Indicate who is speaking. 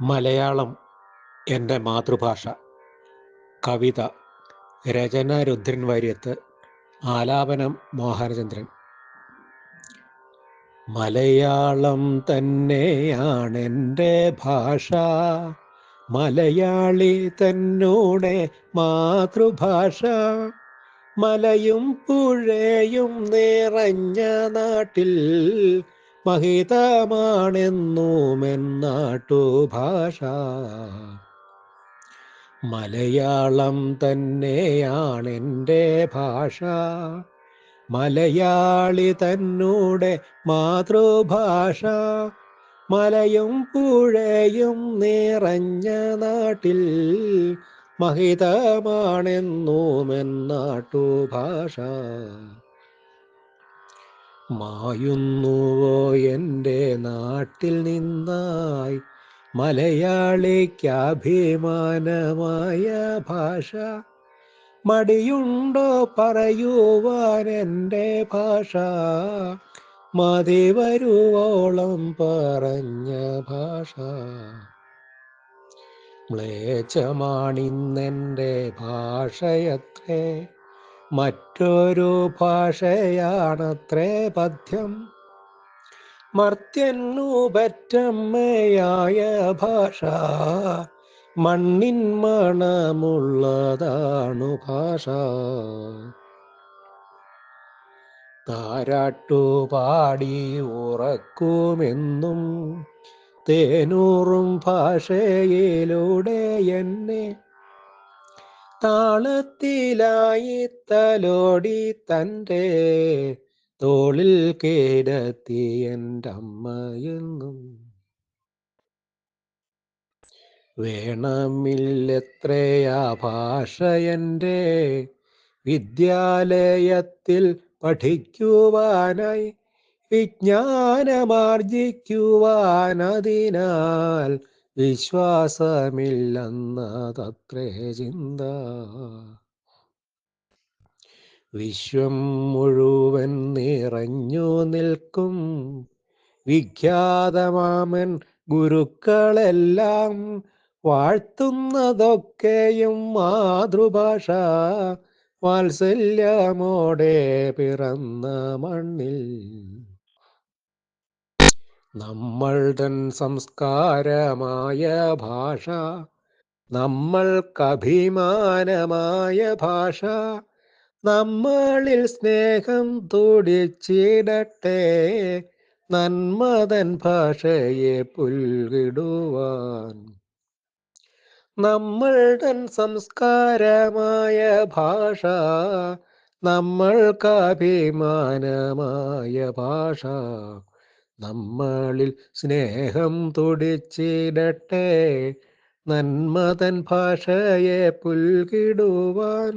Speaker 1: മലയാളം എന്റെ മാതൃഭാഷ. കവിത രചന രുദ്രൻ വാര്യത്ത് ആലാപനം മോഹനചന്ദ്രൻ. മലയാളം തന്നെയാണെന്റെ ഭാഷ. മലയാളി തന്നോടെ മാതൃഭാഷ. മലയും പുഴയും നിറഞ്ഞ നാട്ടിൽ മഹിതമാണെന്നുമെന്നാട്ടുഭാഷ. മലയാളം തന്നെയാണെന്റെ ഭാഷ. മലയാളി തന്നൂടെ മാതൃഭാഷ. മലയും പുഴയും നിറഞ്ഞ നാട്ടിൽ മഹിതമാണെന്നുമെന്നാട്ടുഭാഷ. മായുന്നുവോ എന്റെ നാട്ടിൽ നിന്നായി മലയാളിക്ക് അഭിമാനമായ ഭാഷ? മടിയുണ്ടോ പറയുവാൻ എന്റെ ഭാഷ? മതി വരുവോളം പറഞ്ഞ ഭാഷ. മ്ലേച്ഛമാണിന്നെന്റെ ഭാഷയത്രേ. മറ്റൊരു ഭാഷയാണത്രേ പദ്യം മർത്യന്നു പറ്റമ്മയായ ഭാഷ മണ്ണിൻ മണമുള്ളതാണു ഭാഷ. താരാട്ടുപാടി ഉറക്കുമെന്നും തേനൂറും ഭാഷയിലൂടെ എന്നെ താളത്തിലായി തലോടി തന്റെ തോളിൽ കേടത്തി എന്റെ അമ്മയെന്നും വേണമില്ലെത്രയാ ഭാഷ എന്റെ വിദ്യാലയത്തിൽ പഠിക്കുവാനായി വിജ്ഞാനമാർജിക്കുവാനതിനാൽ വിശ്വാസമില്ലെന്നതത്രേ ചിന്ത. വിശ്വം മുഴുവൻ നിറഞ്ഞു നിൽക്കും. വിഖ്യാതമാമൻ ഗുരുക്കളെല്ലാം വാഴ്ത്തുന്നതൊക്കെയും മാതൃഭാഷ വാത്സല്യമോടെ പിറന്ന മണ്ണിൽ. നമ്മൾ തൻ സംസ്കാരമായ ഭാഷ നമ്മൾക്കഭിമാനമായ ഭാഷ നമ്മളിൽ സ്നേഹം തുടിച്ചിടട്ടെ നന്മതൻ ഭാഷയെ പുൽകിടുവാൻ. നമ്മളുടെ സംസ്കാരമായ ഭാഷ നമ്മൾക്കഭിമാനമായ ഭാഷ നമ്മളിൽ സ്നേഹം തുടിച്ചിടട്ടെ നന്മതൻ ഭാഷയെ പുൽകിടുവാൻ.